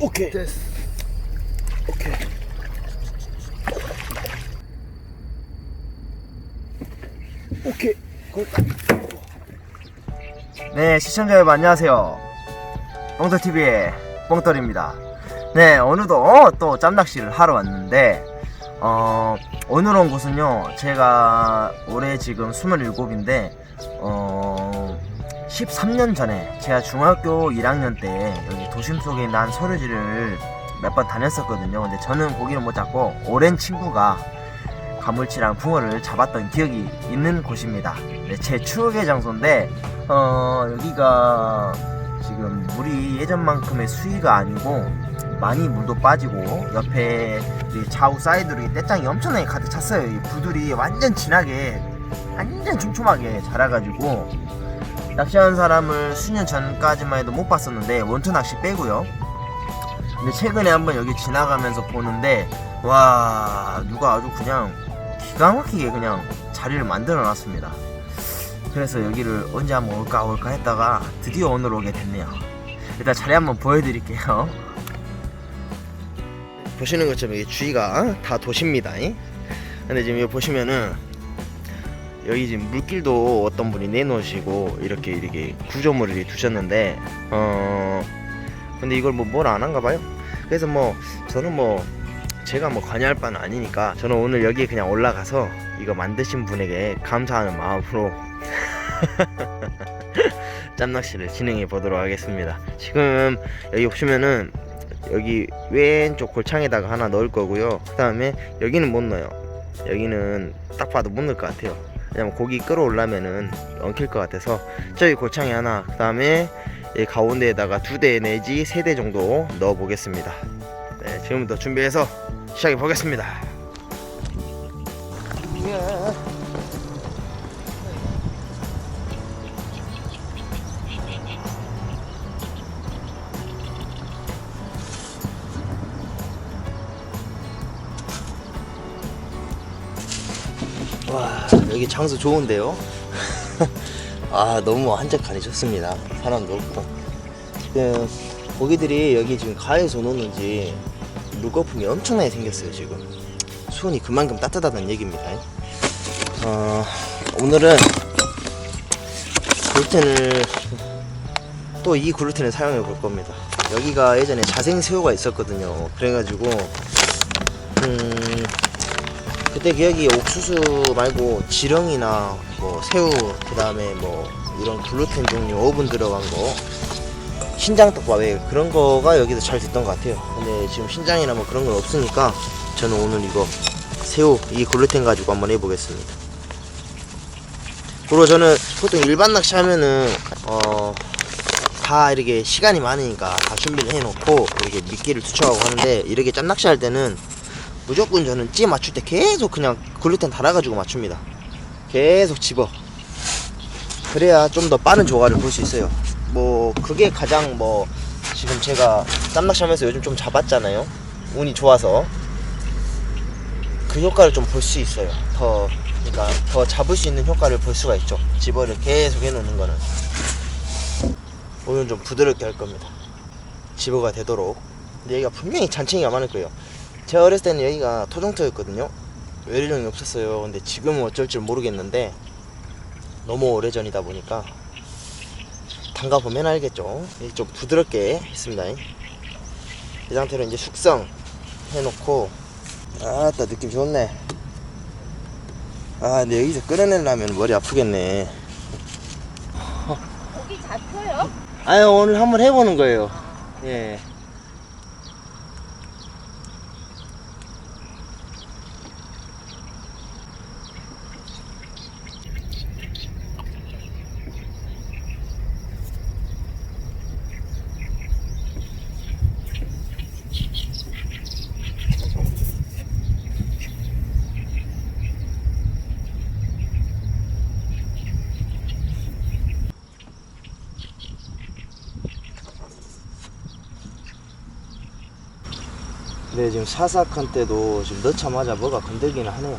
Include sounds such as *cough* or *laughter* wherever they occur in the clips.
오케이. 됐어. 오케이. 오케이. 네, 시청자 여러분 안녕하세요. 뽕터TV의 뽕떨입니다. 네, 오늘도 어, 또 짬낚시를 하러 왔는데, 어, 오늘 온 곳은요, 제가 올해 지금 27인데, 어, 13년 전에 제가 중학교 1학년 때 여기 도심 속에 난 서류지를 몇 번 다녔었거든요. 근데 저는 고기를 못 잡고 오랜 친구가 가물치랑 붕어를 잡았던 기억이 있는 곳입니다. 네, 제 추억의 장소인데, 어, 여기가 지금 물이 예전만큼의 수위가 아니고 많이 물도 빠지고 옆에 이 좌우 사이드로 이 떼장이 엄청나게 가득 찼어요. 이 부들이 완전 진하게 완전 촘촘하게 자라가지고 낚시하는 사람을 수년 전까지만 해도 못 봤었는데 원투 낚시 빼고요. 근데 최근에 한번 여기 지나가면서 보는데 와 누가 아주 그냥 기가 막히게 그냥 자리를 만들어 놨습니다. 그래서 여기를 언제 한번 올까 올까 했다가 드디어 오늘 오게 됐네요. 일단 자리 한번 보여드릴게요. 보시는 것처럼 이게 주위가 다 도시입니다. 근데 지금 여기 보시면은 여기 지금 물길도 어떤 분이 내놓으시고 이렇게 이렇게 구조물을 두셨는데 어 근데 이걸 뭐 뭘 안 한가 봐요. 그래서 뭐 저는 뭐 제가 뭐 관여할 바는 아니니까 저는 오늘 여기에 그냥 올라가서 이거 만드신 분에게 감사하는 마음으로 *laughs* 짬낚시를 진행해 보도록 하겠습니다. 지금 여기 보시면은 여기 왼쪽 골창에다가 하나 넣을 거고요. 그 다음에 여기는 못 넣어요. 여기는 딱 봐도 못 넣을 것 같아요. 왜냐면 고기 끌어올라면은 엉킬 것 같아서 저기 골창에 하나, 그 다음에 이 가운데에다가 두 대 내지 세 대 정도 넣어 보겠습니다. 네, 지금부터 준비해서 시작해 보겠습니다. 와 여기 장소 좋은데요? *laughs* 아 너무 한적하니 좋습니다. 사람도 없고 지금 고기들이 여기 지금 가에서 노는지 물거품이 엄청나게 생겼어요 지금 수온이 그만큼 따뜻하다는 얘기입니다. 어, 오늘은 글루텐을 또 이 글루텐을 사용해 볼 겁니다. 여기가 예전에 자생 새우가 있었거든요. 그래가지고 음 그때 기억이 옥수수 말고 지렁이나 뭐 새우 그 다음에 뭐 이런 글루텐 종류 오븐 들어간 거 신장 떡밥 왜 그런 거가 여기서 잘 됐던 것 같아요. 근데 지금 신장이나 뭐 그런 건 없으니까 저는 오늘 이거 새우 이 글루텐 가지고 한번 해보겠습니다. 그리고 저는 보통 일반 낚시 하면은 어 다 이렇게 시간이 많으니까 다 준비를 해놓고 이렇게 미끼를 투척하고 하는데 이렇게 짬낚시 할 때는 무조건 저는 찌 맞출 때 계속 그냥 글루텐 달아가지고 맞춥니다. 계속 집어. 그래야 좀 더 빠른 조과를 볼 수 있어요. 뭐 그게 가장 뭐 지금 제가 짬낚시 하면서 요즘 좀 잡았잖아요. 운이 좋아서 그 효과를 좀 볼 수 있어요. 더 그러니까 더 잡을 수 있는 효과를 볼 수가 있죠. 집어를 계속 해놓는 거는 오늘 좀 부드럽게 할 겁니다. 집어가 되도록. 근데 여기가 분명히 잔챙이가 많을 거예요. 제가 어렸을 때는 여기가 토종터였거든요. 외래종이 없었어요. 근데 지금은 어쩔 줄 모르겠는데 너무 오래전이다 보니까 담가 보면 알겠죠. 이좀 부드럽게 했습니다. 이 상태로 이제 숙성 해놓고 아따 느낌 좋네. 아 근데 여기서 끌어내려면 머리 아프겠네. 고기 잡혀요? 아유 오늘 한번 해보는 거예요. 예. 근데 지금 사삭한 때도 지금 넣자마자 뭐가 건들기는 하네요.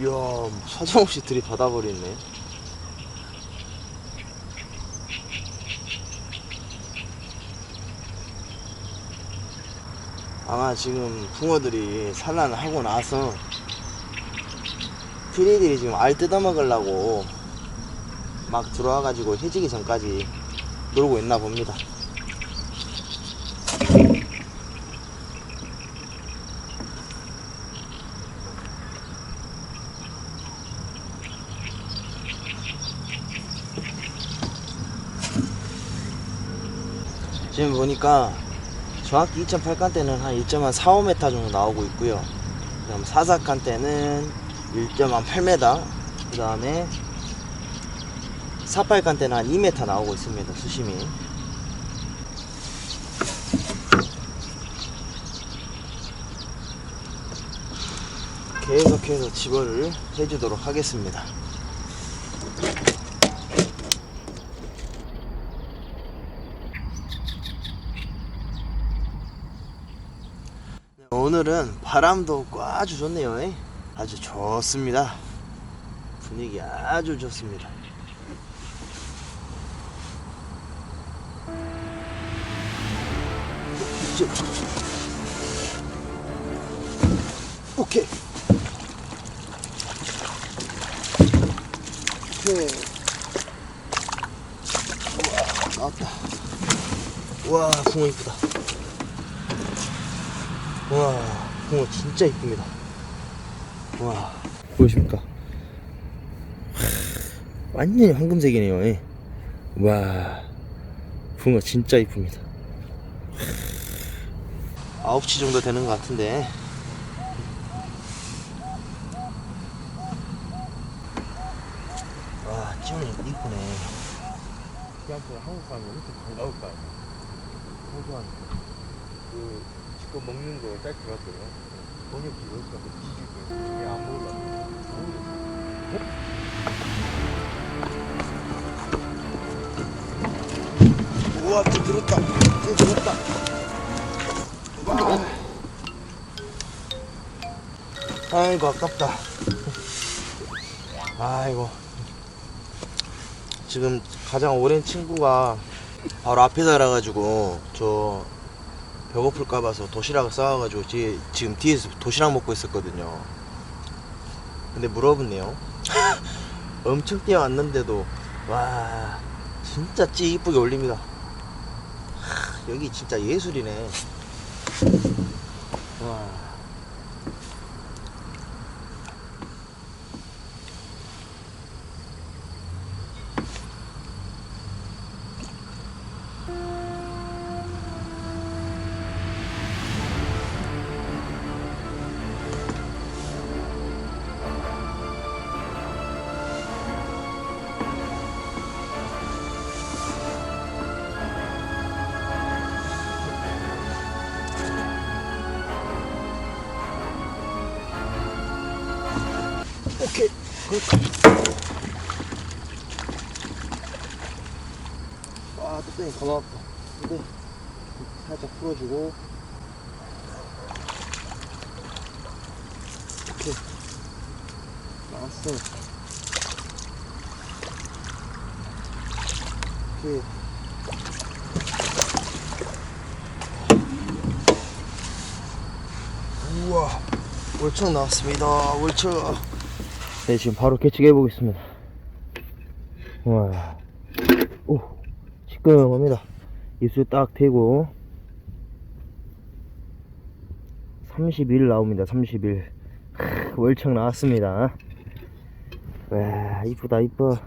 이야, 뭐 사정없이 들이받아버리네. 아마 지금 붕어들이 산란을 하고 나서 트리들이 지금 알 뜯어먹으려고 막 들어와가지고 해지기 전까지 놀고 있나 봅니다. 지금 보니까 정확히 2008칸 때는 한 1.45m 정도 나오고 있고요. 그다음 44칸 때는 1.8m, 그 다음에 48칸 때는 한 2m 나오고 있습니다. 수심이. 계속해서 집어를 해주도록 하겠습니다. 네, 오늘은 바람도 없고 아주 좋네요. 에? 아주 좋습니다. 분위기 아주 좋습니다. 저- 오케이. 오케이. 우와, 나왔다. 우와, 붕어 이쁘다. 와, 붕어 진짜 이쁩니다. 와, 보이십니까? 완전히 황금색이네요. 예. 와, 붕어 진짜 이쁩니다. 9시 정도 되는 것 같은데. 와, 찌원이 이쁘네. 한국 사람이 이렇게 반가울까? 소소한 그 직접 먹는 거 짧게. 번역기 여기가 그 뒤지고 얘안 먹으려고. 우와, 또 들었다. 또 들었다. 아이고, 아깝다. 아이고. 지금 가장 오랜 친구가 바로 앞에 살아가지고, 저, 배고플까 봐서 도시락을 싸와가지고, 지, 지금 뒤에서 도시락 먹고 있었거든요. 근데 물어봤네요. *laughs* 엄청 뛰어왔는데도, 와, 진짜 찌 이쁘게 올립니다. 하, 여기 진짜 예술이네. 와. 아, 뚝배기 가만 아파. 근데 살짝 풀어주고. 오케이. 나왔어. 오케이. 우와. 월척 나왔습니다. 월척. 네, 지금 바로 캐치해 보겠습니다. 와, 오, 시끄럽합니다. 입술 딱 대고 31 나옵니다. 31. 크, 월척 나왔습니다. 와, 이쁘다, 이뻐.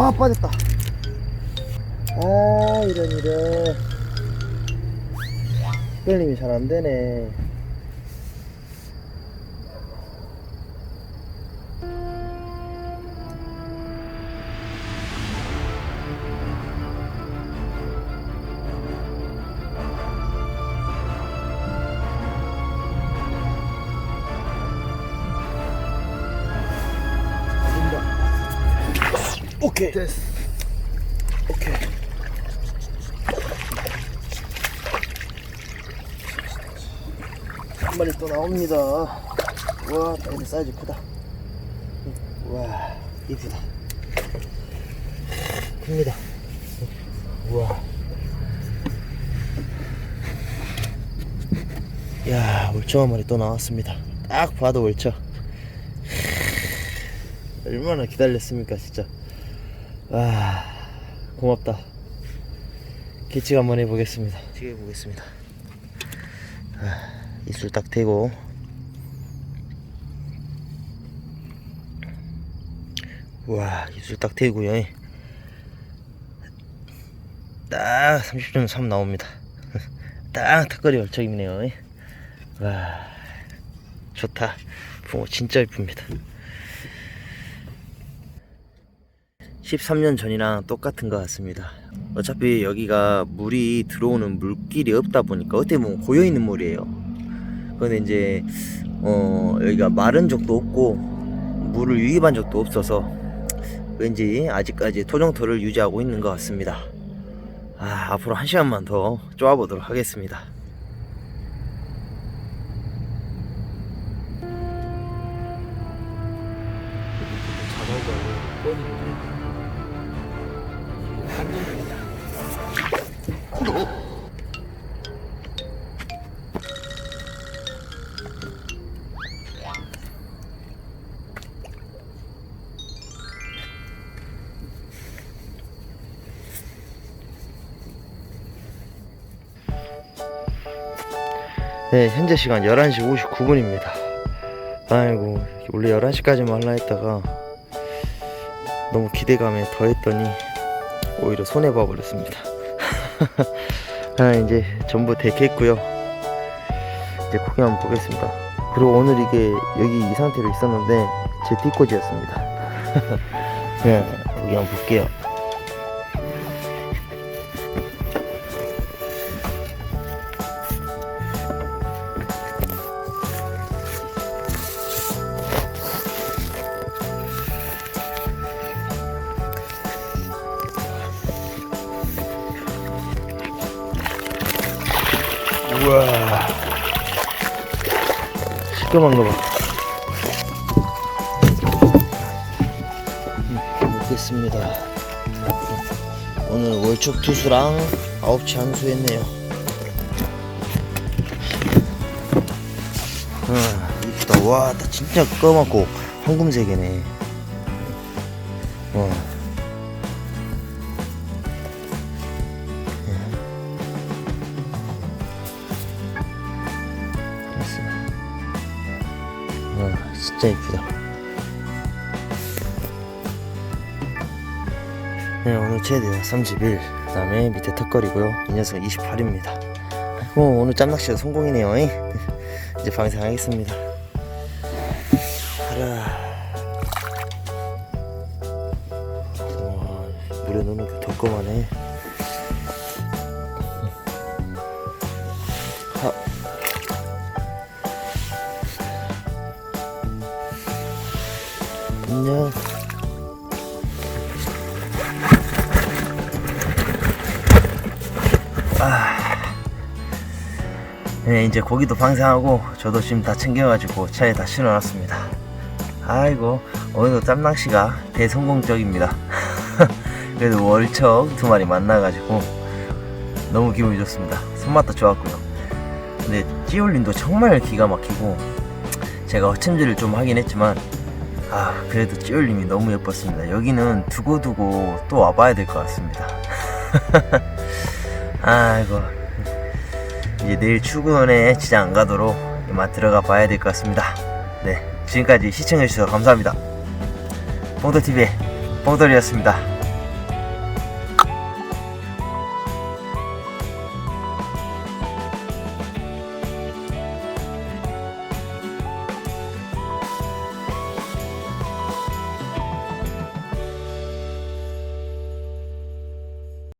아, 빠졌다. 아, 이런, 이런. 끌림이 잘 안 되네. 오케이. 됐어. 오케이. 한 마리 또 나옵니다. 우와 근데 사이즈 크다. 우와 이쁘다. 큽니다. 우와. 야 월척 한 마리 또 나왔습니다. 딱 봐도 월척 얼마나 기다렸습니까 진짜 와 고맙다. 기칙 한번 해보겠습니다. 기칙 해보겠습니다. 아, 이술 딱 대고. 우와 이술 딱 대고요. 딱 30.3 나옵니다. *laughs* 딱 턱걸이 얼척이네요. 와 좋다. 붕어 진짜 이쁩니다 13년 전이랑 똑같은 것 같습니다. 어차피 여기가 물이 들어오는 물길이 없다 보니까 어떻게 보면 고여 있는 물이에요. 근데 이제 어 여기가 마른 적도 없고 물을 유입한 적도 없어서 왠지 아직까지 토종토를 유지하고 있는 것 같습니다. 아 앞으로 한 시간만 더 쪼아보도록 하겠습니다. 뻔히 한정이다. 네, 현재 시간 11시 59분입니다. 아이고, 원래 11시까지만 하려 했다가 너무 기대감에 더했더니 오히려 손해 봐 버렸습니다. 아, 이제 전부 대겠고요. 이제 고기 한번 보겠습니다. 그리고 오늘 이게 여기 이 상태로 있었는데 제 뒷꽂이였습니다. *laughs* 네, 여기 한번 볼게요. 시끄러운 거 봐. 음, 먹겠습니다. 오늘 월척 투수랑 아홉치 한수 했네요. 아, 이쁘다. 와, 나 진짜 까맣고 황금색이네. 와. 진짜 이쁘다. 네, 오늘 최대 31. 그 다음에 밑에 턱걸이고요. 이 녀석 28입니다. 어, 오늘 짬낚시가 성공이네요. 잉? *laughs* 이제 방생하겠습니다. 가라. 와, 물에 게 덕검하네. 하. 네, 이제 고기도 방생하고 저도 지금 다 챙겨가지고 차에 다 실어놨습니다. 아이고 오늘도 짬낚시가 대성공적입니다. *laughs* 그래도 월척 두 마리 만나가지고 너무 기분이 좋습니다. 손맛도 좋았고요. 근데 찌올림도 정말 기가 막히고 제가 허챔질을 좀 하긴 했지만 아 그래도 찌올림이 너무 예뻤습니다. 여기는 두고두고 또 와봐야 될 것 같습니다. *laughs* 아이고 이제 내일 출근에 지장 안 가도록 이만 들어가 봐야 될 것 같습니다. 네, 지금까지 시청해주셔서 감사합니다. 뽕돌TV의 뽕돌이었습니다.